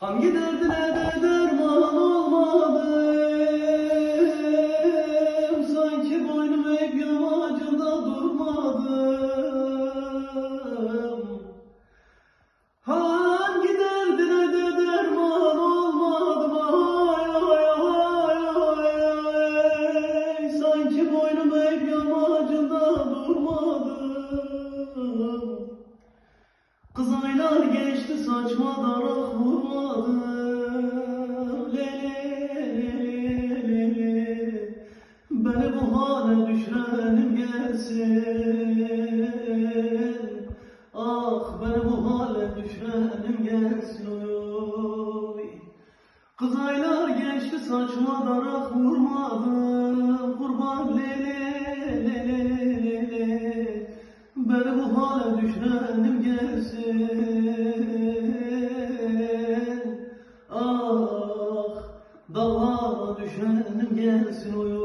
Hangi derdine de derman olmadım Sanki boynum eğip yamacında durmadım Hangi derdine de derman olmadım ay ay ay ay ay. Sanki boynum eğip yamacında durmadım Kız aylar geçti saçma darak Hale düşürenim gelsin. Ah beni bu hale düşürenim gelsin oy. Kız aylar geçti saçma darak vurmadım. Kurban le le le le le le. Beni bu hale düşürenim gelsin. Ah dağlara düşenim gelsin oy